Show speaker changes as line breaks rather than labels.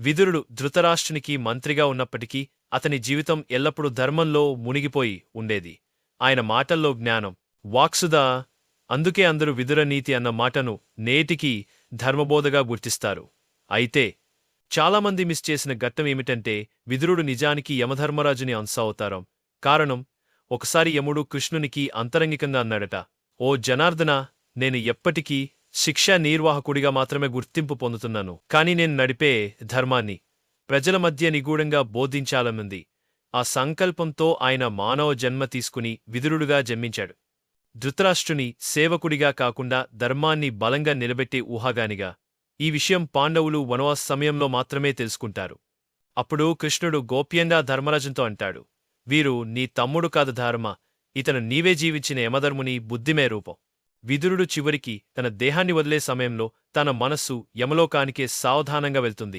విదురుడు ధృతరాష్ట్రునికి మంత్రిగా ఉన్నప్పటికీ అతని జీవితం ఎల్లప్పుడూ ధర్మంలో మునిగిపోయి ఉండేది. ఆయన మాటల్లో జ్ఞానం వాక్సుదా అందుకే అందరూ విదుర నీతి అన్న మాటను నేటికి ధర్మబోధగా గుర్తిస్తారు. అయితే చాలామంది మిస్ చేసిన ఘట్టం ఏమిటంటే విదురుడు నిజానికి యమధర్మరాజుని అంశ అవుతారం కారణం ఒకసారి యముడు కృష్ణునికి అంతరంగికంగా అన్నాడట. ఓ జనార్దన నేను ఎప్పటికీ శిక్షా నిర్వాహకుడిగా మాత్రమే గుర్తింపు పొందుతున్నాను. కాని నేను నడిపే ధర్మాన్ని ప్రజల మధ్య నిగూఢంగా బోధించాలనుంది. ఆ సంకల్పంతో ఆయన మానవ జన్మ తీసుకుని విదురుడుగా జన్మించాడు. ధృతరాష్ట్రుని సేవకుడిగా కాకుండా ధర్మాన్ని బలంగా నిలబెట్టే ఊహాగానిగా ఈ విషయం పాండవులు వనవాస సమయంలో మాత్రమే తెలుసుకుంటారు. అప్పుడు కృష్ణుడు గోప్యంగా ధర్మరాజంతో అంటాడు వీరు నీ తమ్ముడు కాదు ధర్మ ఇతను నీవే జీవించిన యమధర్ముని బుద్ధిమే రూపం. విదురుడు చివరికి తన దేహాన్ని వదిలే సమయంలో తన మనస్సు యమలోకానికే సావధానంగా వెళ్తుంది.